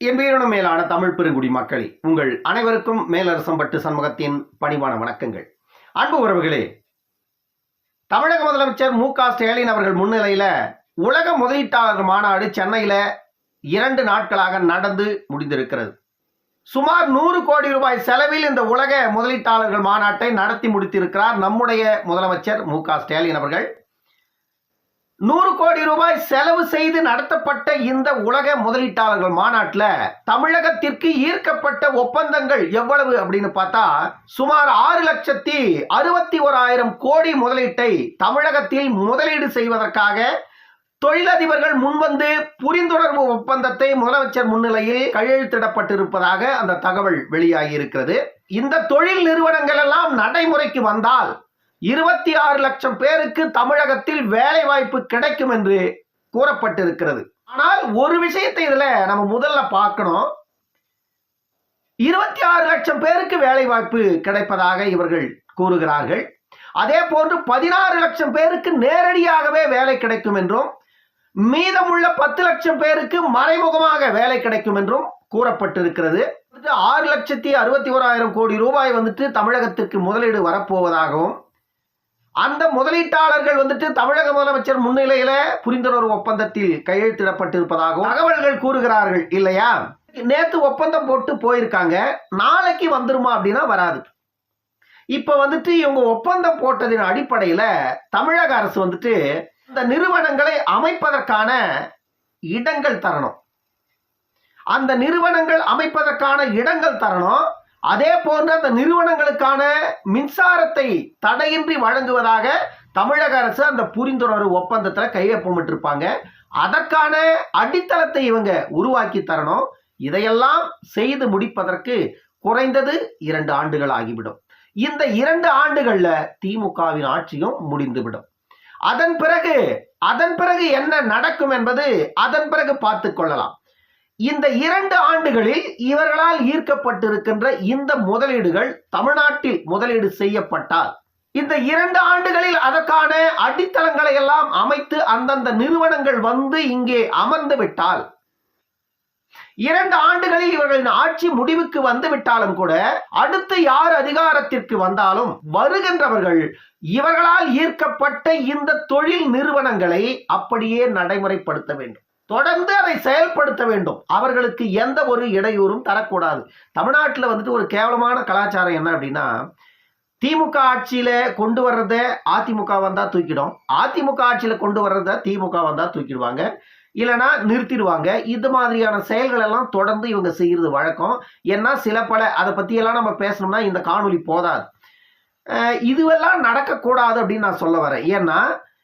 என் பேரிடம் மேலான தமிழ் பெருங்குடி மக்களே உங்கள் அனைவருக்கும் மேலரசம்பட்டு சண்முகத்தின் பணிவான வணக்கங்கள். அன்பு உறவுகளே தமிழக முதலமைச்சர் மு க ஸ்டாலின் அவர்கள் முன்னிலையில உலக முதலீட்டாளர் மாநாடு சென்னையில இரண்டு நாட்களாக நடந்து முடிந்திருக்கிறது. சுமார் நூறு கோடி ரூபாய் செலவில் இந்த உலக முதலீட்டாளர்கள் மாநாட்டை நடத்தி முடித்திருக்கிறார் நம்முடைய முதலமைச்சர் மு க ஸ்டாலின் அவர்கள். நூறு கோடி ரூபாய் செலவு செய்து நடத்தப்பட்ட இந்த உலக முதலீட்டாளர்கள் மாநாட்டில் தமிழகத்திற்கு ஈர்க்கப்பட்ட ஒப்பந்தங்கள் எவ்வளவு அப்படின்னு பார்த்தா சுமார் ஆறு லட்சத்தி அறுபத்தி ஓராயிரம் கோடி முதலீட்டை தமிழகத்தில் முதலீடு செய்வதற்காக தொழிலதிபர்கள் முன்வந்து புரிந்துணர்வு ஒப்பந்தத்தை முதலமைச்சர் முன்னிலையில் கையெழுத்திடப்பட்டிருப்பதாக அந்த தகவல் வெளியாகி இருக்கிறது. இந்த தொழில் நிறுவனங்கள் எல்லாம் நடைமுறைக்கு வந்தால் இருபத்தி ஆறு லட்சம் பேருக்கு தமிழகத்தில் வேலை வாய்ப்பு கிடைக்கும் என்று கூறப்பட்டிருக்கிறது. ஆனால் ஒரு விஷயத்தை இதுல நம்ம முதல்ல பார்க்கணும். இருபத்தி ஆறு லட்சம் பேருக்கு வேலை வாய்ப்பு கிடைப்பதாக இவர்கள் கூறுகிறார்கள். அதே போன்று பதினாறு லட்சம் பேருக்கு நேரடியாகவே வேலை கிடைக்கும் என்றும் மீதமுள்ள பத்து லட்சம் பேருக்கு மறைமுகமாக வேலை கிடைக்கும் என்றும் கூறப்பட்டிருக்கிறது. ஆறு லட்சத்தி அறுபத்தி ஓராயிரம் கோடி ரூபாய் வந்துட்டு தமிழகத்திற்கு முதலீடு வரப்போவதாகவும் அந்த முதலீட்டாளர்கள் வந்துட்டு தமிழக முதலமைச்சர் முன்னிலையில புரிந்துணர்வு ஒப்பந்தத்தில் கையெழுத்திடப்பட்டிருப்பதாகவும் தகவல்கள் கூறுகிறார்கள் இல்லையா? நேத்து ஒப்பந்தம் போட்டு போயிருக்காங்க. நாளைக்கு வந்துருமா அப்படின்னா வராது. இப்ப வந்துட்டு இவங்க ஒப்பந்தம் போட்டதின் அடிப்படையில தமிழக அரசு வந்துட்டு இந்த நிறுவனங்களை அமைப்பதற்கான இடங்கள் தரணும். அந்த நிறுவனங்கள் அமைப்பதற்கான இடங்கள் தரணும். அதே போன்று அந்த நிறுவனங்களுக்கான மின்சாரத்தை தடையின்றி வழங்குவதாக தமிழக அரசு அந்த புரிந்துணர்வு ஒப்பந்தத்தில் கையொப்பமிட்டிருப்பாங்க அதற்கான அடித்தளத்தை இவங்க உருவாக்கி தரணும். இதையெல்லாம் செய்து முடிப்பதற்கு குறைந்தது இரண்டு ஆண்டுகள் ஆகிவிடும். இந்த இரண்டு ஆண்டுகள்ல திமுகவின் ஆட்சியும் முடிந்துவிடும். அதன் பிறகு அதன் பிறகு என்ன நடக்கும் என்பது அதன் பிறகு பார்த்து கொள்ளலாம். இந்த இரண்டு ஆண்டுகளில் இவர்களால் ஈர்க்கப்பட்டிருக்கின்ற இந்த முதலீடுகள் தமிழ்நாட்டில் முதலீடு செய்யப்பட்டால் இந்த இரண்டு ஆண்டுகளில் அதற்கான அடித்தளங்களை எல்லாம் அமைத்து அந்தந்த நிறுவனங்கள் வந்து இங்கே அமர்ந்து விட்டால் இரண்டு ஆண்டுகளில் இவர்களின் ஆட்சி முடிவுக்கு வந்து விட்டாலும் கூட அடுத்து யார் அதிகாரத்திற்கு வந்தாலும் வருகின்றவர்கள் இவர்களால் ஈர்க்கப்பட்ட இந்த தொழில் நிறுவனங்களை அப்படியே நடைமுறைப்படுத்த வேண்டும். தொடர்ந்து அதை செயல்படுத்த வேண்டும். அவர்களுக்கு எந்த ஒரு இடையூறும் தரக்கூடாது. தமிழ்நாட்டில் வந்துட்டு ஒரு கேவலமான கலாச்சாரம் என்ன அப்படின்னா திமுக ஆட்சியில் கொண்டு வர்றத அதிமுக வந்தால் தூக்கிடும். அதிமுக ஆட்சியில் கொண்டு வர்றத திமுக வந்தால் தூக்கிடுவாங்க. இல்லைனா நிறுத்திடுவாங்க. இது மாதிரியான செயல்கள் எல்லாம் தொடர்ந்து இவங்க செய்கிறது வழக்கம். ஏன்னா சில பல அதை பற்றியெல்லாம் நம்ம பேசணும்னா இந்த காணொலி போதாது. இதுவெல்லாம் நடக்கக்கூடாது அப்படின்னு நான் சொல்ல வரேன். ஏன்னா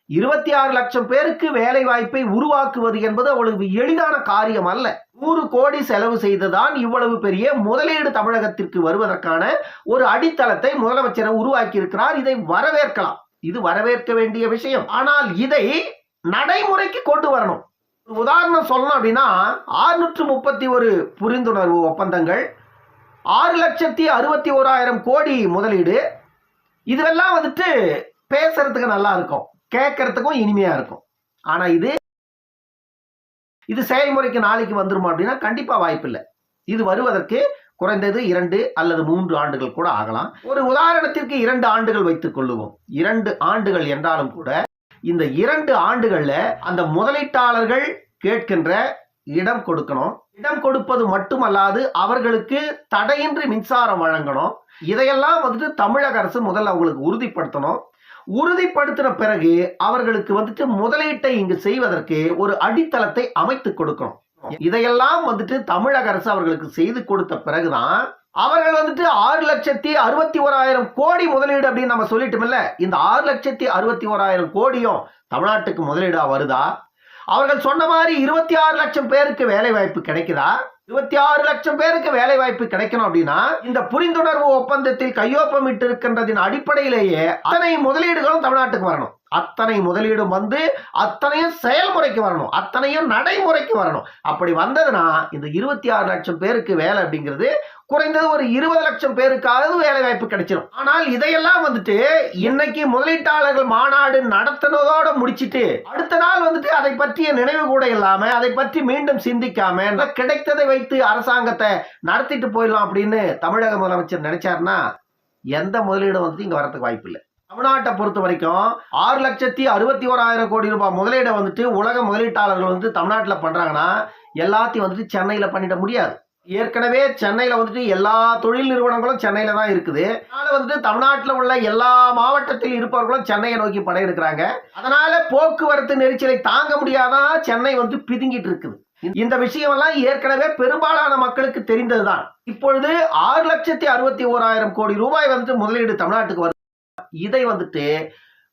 இருபத்தி ஆறு லட்சம் பேருக்கு வேலை வாய்ப்பை உருவாக்குவது என்பது அவ்வளவு எளிதான காரியம் அல்ல. நூறு கோடி செலவு செய்துதான் இவ்வளவு பெரிய முதலீடு தமிழகத்திற்கு வருவதற்கான ஒரு அடித்தளத்தை முதலமைச்சர் உருவாக்கி இருக்கிறார் இதை வரவேற்கலாம். இது வரவேற்க வேண்டிய விஷயம். ஆனால் இதை நடைமுறைக்கு கொண்டு வரணும். உதாரணம் சொல்லணும் அப்படின்னா ஆறுநூற்று முப்பத்தி ஒரு புரிந்துணர்வு ஒப்பந்தங்கள் ஆறு லட்சத்தி அறுபத்தி ஓராயிரம் கோடி முதலீடு இதுவெல்லாம் வந்துட்டு பேசுறதுக்கு நல்லா இருக்கும். கேட்கறதுக்கும் இனிமையா இருக்கும். ஆனால் இது இது செயல்முறைக்கு நாளைக்கு வந்துருமா அப்படின்னா கண்டிப்பா வாய்ப்பில்லை. இது வருவதற்கு குறைந்தது இரண்டு அல்லது மூன்று ஆண்டுகள் கூட ஆகலாம். ஒரு உதாரணத்திற்கு இரண்டு ஆண்டுகள் வைத்துக் கொள்ளுவோம். இரண்டு ஆண்டுகள் என்றாலும் கூட இந்த இரண்டு ஆண்டுகள்ல அந்த முதலீட்டாளர்கள் கேட்கின்ற இடம் கொடுக்கணும். இடம் கொடுப்பது மட்டுமல்லாது அவர்களுக்கு தடையின்றி மின்சாரம் வழங்கணும். இதையெல்லாம் வந்துட்டு தமிழக அரசு முதல்ல அவங்களுக்கு உறுதிப்படுத்தணும். உறுதிப்படுத்தின பிறகு அவர்களுக்கு வந்துட்டு முதலீட்டை இங்கு செய்வதற்கு ஒரு அடித்தளத்தை அமைத்து கொடுக்கணும். இதையெல்லாம் வந்துட்டு தமிழக அரசு அவர்களுக்கு செய்து கொடுத்த பிறகுதான் அவர்கள் வந்துட்டு ஆறு லட்சத்தி அறுபத்தி ஓராயிரம் கோடி முதலீடு அப்படின்னு நம்ம சொல்லிட்டோம்ல. இந்த ஆறு லட்சத்தி அறுபத்தி ஓராயிரம் கோடியும் தமிழ்நாட்டுக்கு முதலீடா வருதா? அவர்கள் சொன்ன மாதிரி இருபத்தி ஆறு லட்சம் பேருக்கு வேலை வாய்ப்பு கிடைக்குதா? இருபத்தி ஆறு லட்சம் பேருக்கு வேலை வாய்ப்பு கிடைக்கணும் அப்படின்னா இந்த புரிந்துணர்வு ஒப்பந்தத்தில் கையொப்பமிட்டு இருக்கின்றதின் அடிப்படையிலேயே அத்தனை முதலீடுகளும் தமிழ்நாட்டுக்கு வரணும். அத்தனை முதலீடும் வந்து அத்தனையும் செயல்முறைக்கு வரணும். அத்தனையும் நடைமுறைக்கு வரணும். அப்படி வந்ததுன்னா இந்த இருபத்தி ஆறு லட்சம் பேருக்கு வேலை அப்படிங்கிறது குறைந்தது ஒரு இருபது லட்சம் பேருக்காவது வேலை வாய்ப்பு கிடைச்சிடும் ஆனால் இதையெல்லாம் வந்துட்டு இன்னைக்கு முதலீட்டாளர்கள் மாநாடு நடத்தினதோட முடிச்சிட்டு அடுத்த நாள் வந்துட்டு அதை பற்றிய நினைவு கூட இல்லாம அதை பற்றி மீண்டும் சிந்திக்காம கிடைத்ததை வைத்து அரசாங்கத்தை நடத்திட்டு போயிடலாம் அப்படின்னு தமிழக முதலமைச்சர் நினைச்சாருன்னா எந்த முதலீடும் வந்துட்டு இங்க வரதுக்கு வாய்ப்பு இல்லை. தமிழ்நாட்டை பொறுத்த வரைக்கும் ஆறு லட்சத்தி அறுபத்தி ஓராயிரம் கோடி ரூபாய் முதலீடை வந்துட்டு உலக முதலீட்டாளர்கள் வந்து தமிழ்நாட்டில் பண்ணுறாங்கன்னா எல்லாத்தையும் வந்துட்டு சென்னையில் பண்ணிட முடியாது. ஏற்கனவே சென்னையில் வந்துட்டு எல்லா தொழில் நிறுவனங்களும் சென்னையில் தான் இருக்குது. அதனால வந்துட்டு தமிழ்நாட்டில் உள்ள எல்லா மாவட்டத்தில் இருப்பவர்களும் சென்னையை நோக்கி படையெடுக்கிறாங்க. அதனால போக்குவரத்து நெரிச்சலை தாங்க முடியாதான் சென்னை வந்து பிதுங்கிட்டு இருக்குது. இந்த விஷயமெல்லாம் ஏற்கனவே பெரும்பாலான மக்களுக்கு தெரிந்ததுதான். இப்பொழுது ஆறு லட்சத்தி அறுபத்தி ஓராயிரம் கோடி ரூபாய் வந்துட்டு முதலீடு தமிழ்நாட்டுக்கு வருது. இதை வந்துட்டு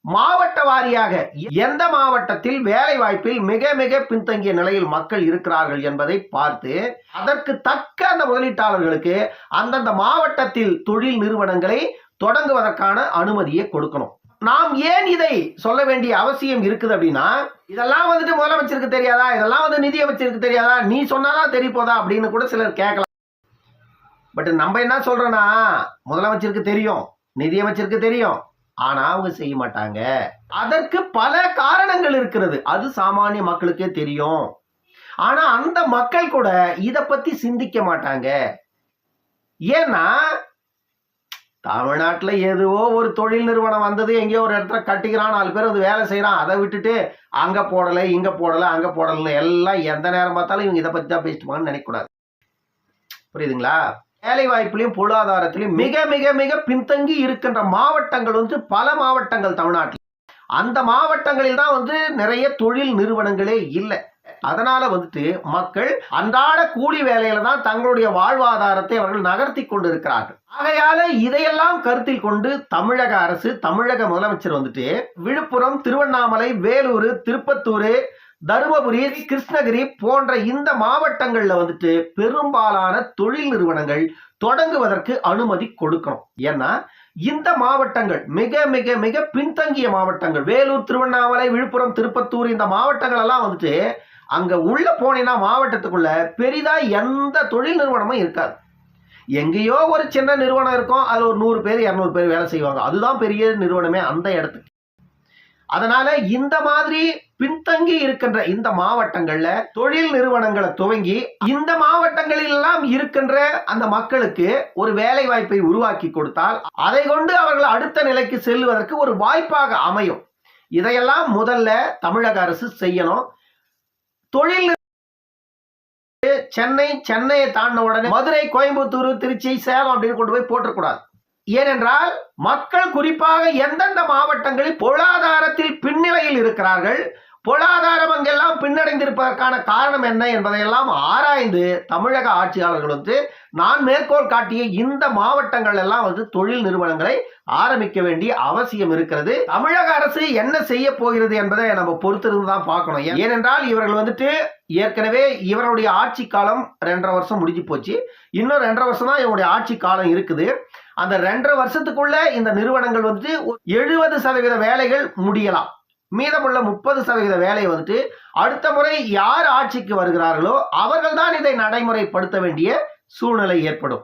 மாவட்ட வாரியாக எந்த மாவட்டத்தில் வேலை வாய்ப்பில் மிக மிக பின்தங்கிய நிலையில் மக்கள் இருக்கிறார்கள் என்பதை பார்த்து அதற்கு தக்க அந்த முதலீட்டாளர்களுக்கு அந்தந்த மாவட்டத்தில் தொழில் நிறுவனங்களை தொடங்குவதற்கான அனுமதியை கொடுக்கணும். நாம் ஏன் இதை சொல்ல வேண்டிய அவசியம் இருக்குது அப்படின்னா இதெல்லாம் வந்துட்டு முதலமைச்சருக்கு தெரியாதா? இதெல்லாம் வந்து நிதி அமைச்சருக்கு தெரியாதா? நீ சொன்னாதான் தெரிய போதா அப்படின்னு கூட சிலர் கேட்கலாம். பட் நம்ம என்ன சொல்றோம்னா முதலமைச்சருக்கு தெரியும் நிதியமைச்சருக்கு தெரியும். ஆனா அவங்க செய்ய மாட்டாங்க. அதற்கு பல காரணங்கள் இருக்கிறது. அது சாமானிய மக்களுக்கே தெரியும். ஆனா அந்த மக்கள் கூட இதை பத்தி சிந்திக்க மாட்டாங்க. ஏன்னா தமிழ்நாட்டில் எதுவோ ஒரு தொழில் நிறுவனம் வந்தது எங்கேயோ ஒரு இடத்துல கட்டிக்கிறான் நாலு பேர் அது வேலை செய்கிறான் அதை விட்டுட்டு அங்கே போடலை இங்கே போடலை அங்கே போடலைன்னு எல்லாம் எந்த நேரம் பார்த்தாலும் இவங்க இதை பற்றி தான் பேசிட்டுமான்னு நினைக்கக்கூடாது. புரியுதுங்களா? வேலை வாய்ப்புலையும் பொருளாதாரத்திலையும் மிக மிக மிக பின்தங்கி இருக்கின்ற மாவட்டங்கள் வந்து பல மாவட்டங்கள் தமிழ்நாட்டில். அந்த மாவட்டங்களில் தான் வந்து நிறைய தொழில் நிறுவனங்களே இல்லை. அதனால வந்துட்டு மக்கள் அன்றாட கூலி வேலையில தான் தங்களுடைய வாழ்வாதாரத்தை அவர்கள் நகர்த்தி கொண்டு இருக்கிறார்கள் ஆகையால இதையெல்லாம் கருத்தில் கொண்டு தமிழக அரசு தமிழக முதலமைச்சர் வந்துட்டு விழுப்புரம் திருவண்ணாமலை வேலூர் திருப்பத்தூர் தருமபுரி கிருஷ்ணகிரி போன்ற இந்த மாவட்டங்கள்ல வந்துட்டு பெரும்பாலான தொழில் நிறுவனங்கள் தொடங்குவதற்கு அனுமதி கொடுக்கணும். ஏன்னா இந்த மாவட்டங்கள் மிக மிக மிக பின்தங்கிய மாவட்டங்கள் வேலூர் திருவண்ணாமலை விழுப்புரம் திருப்பத்தூர் இந்த மாவட்டங்கள் எல்லாம் வந்துட்டு அங்க உள்ள போனீங்கன்னா மாவட்டத்துக்குள்ள பெரிதா எந்த தொழில் நிறுவனமும் இருக்காது. எங்கேயோ ஒரு சின்ன நிறுவனம் இருக்கும் அதில் ஒரு நூறு பேர் இரநூறு பேர் வேலை செய்வாங்க. அதுதான் பெரிய நிறுவனமே அந்த இடத்துக்கு. அதனால இந்த மாதிரி பின்தங்கி இருக்கின்ற இந்த மாவட்டங்கள்ல தொழில் நிறுவனங்களை துவங்கி இந்த மாவட்டங்களில் எல்லாம் இருக்கின்ற அந்த மக்களுக்கு ஒரு வேலை வாய்ப்பை உருவாக்கி கொடுத்தால் அதை கொண்டு அவர்கள் அடுத்த நிலைக்கு செல்வதற்கு ஒரு வாய்ப்பாக அமையும். இதையெல்லாம் முதல்ல தமிழக அரசு செய்யணும். தொழில் சென்னை சென்னையை தாண்டின உடனே மதுரை கோயம்புத்தூர் திருச்சி சேலம் அப்படின்னு கொண்டு போய் போட்டக்கூடாது ஏனென்றால் மக்கள் குறிப்பாக எந்தெந்த மாவட்டங்களில் பொருளாதாரத்தில் பின்னிலையில் இருக்கிறார்கள் பொருளாதாரம் அங்கெல்லாம் பின்னடைந்திருப்பதற்கான காரணம் என்ன என்பதையெல்லாம் ஆராய்ந்து தமிழக ஆட்சியாளர்கள் வந்து நான் மேற்கோள் காட்டிய இந்த மாவட்டங்கள் எல்லாம் வந்து தொழில் நிறுவனங்களை ஆரம்பிக்க வேண்டிய அவசியம் இருக்கிறது. தமிழக அரசு என்ன செய்ய போகிறது என்பதை நம்ம பொறுத்திருந்து தான் பார்க்கணும். ஏனென்றால் இவர்கள் வந்துட்டு ஏற்கனவே இவருடைய ஆட்சி காலம் ரெண்டரை வருஷம் முடிஞ்சு போச்சு. இன்னும் ரெண்டரை வருஷம் தான் இவருடைய ஆட்சி காலம் இருக்குது. அந்த ரெண்டரை வருஷத்துக்குள்ள இந்த நிறுவனங்கள் வந்துட்டு எழுபது சதவீத வேலைகள் முடியலாம். மீதமுள்ள முப்பது சதவீத வேலையை வந்துட்டு அடுத்த முறை யார் ஆட்சிக்கு வருகிறார்களோ அவர்கள் தான் இதை நடைமுறைப்படுத்த வேண்டிய சூழ்நிலை ஏற்படும்.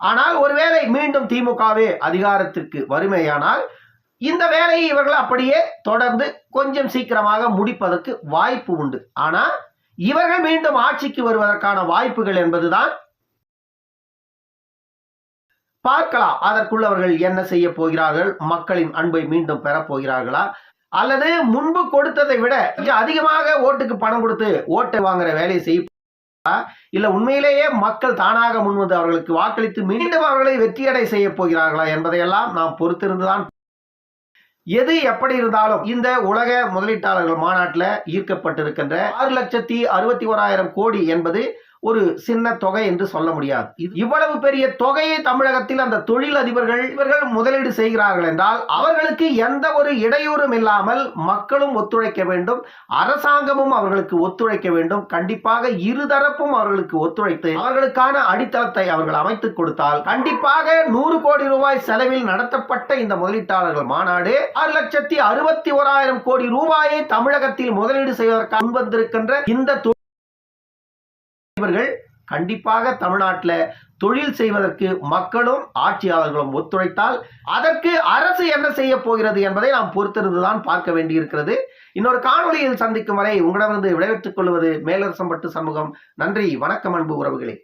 ஆனால் ஒருவேளை மீண்டும் திமுகவே அதிகாரத்திற்கு வறுமையானால் இந்த வேலையை இவர்கள் அப்படியே தொடர்ந்து கொஞ்சம் சீக்கிரமாக முடிப்பதற்கு வாய்ப்பு உண்டு. ஆனால் இவர்கள் மீண்டும் ஆட்சிக்கு வருவதற்கான வாய்ப்புகள் என்பதுதான் பார்க்கலாம். அதற்குள் அவர்கள் என்ன செய்ய போகிறார்கள்? மக்களின் அன்பை மீண்டும் பெறப் போகிறார்களா? அல்லது முன்பு கொடுத்ததை விட அதிகமாக ஓட்டுக்கு பணம் கொடுத்து ஓட்டை வாங்குற வேலையை செய்ய இல்ல உண்மையிலேயே மக்கள் தானாக முன்வந்து அவர்களுக்கு வாக்களித்து மீண்டும் அவர்களை வெற்றியடை செய்ய போகிறார்களா என்பதையெல்லாம் நாம் பொறுத்திருந்துதான் எது எப்படி இருந்தாலும் இந்த உலக முதலீட்டாளர்கள் மாநாட்டில் ஈர்க்கப்பட்டிருக்கின்ற ஆறு லட்சத்தி அறுபத்தி ஓராயிரம் கோடி என்பது ஒரு சின்ன தொகை என்று சொல்ல முடியாது. இவ்வளவு பெரிய தொகையை தமிழகத்தில் அந்த தொழில் அதிபர்கள் இவர்கள் முதலீடு செய்கிறார்கள் என்றால் அவர்களுக்கு எந்த ஒரு இடையூறும் இல்லாமல் மக்களும் ஒத்துழைக்க வேண்டும் அரசாங்கமும் அவர்களுக்கு ஒத்துழைக்க வேண்டும். கண்டிப்பாக இருதரப்பும் அவர்களுக்கு ஒத்துழைத்து அவர்களுக்கான அடித்தளத்தை அவர்கள் அமைத்துக் கொடுத்தால் கண்டிப்பாக நூறு கோடி ரூபாய் செலவில் நடத்தப்பட்ட இந்த முதலீட்டாளர்கள் மாநாடு ஆறு லட்சத்தி அறுபத்தி ஓராயிரம் கோடி ரூபாயை தமிழகத்தில் முதலீடு செய்வதற்காக முன்வந்திருக்கின்ற இந்த இவர்கள் கண்டிப்பாக தமிழ்நாட்டில் தொழில் செய்வதற்கு மக்களும் ஆட்சியாளர்களும் ஒத்துழைத்தால் அதற்கு அரசு என்ன செய்ய போகிறது என்பதை நாம் பொறுத்திருந்துதான் பார்க்க வேண்டியிருக்கிறது. இன்னொரு காணொலியில் சந்திக்கும் வரை உங்களிடமிருந்து விடைபெற்றுக் கொள்வது மேலரசம்பட்டு சமூகம் நன்றி வணக்கம் அன்பு உறவுகளே.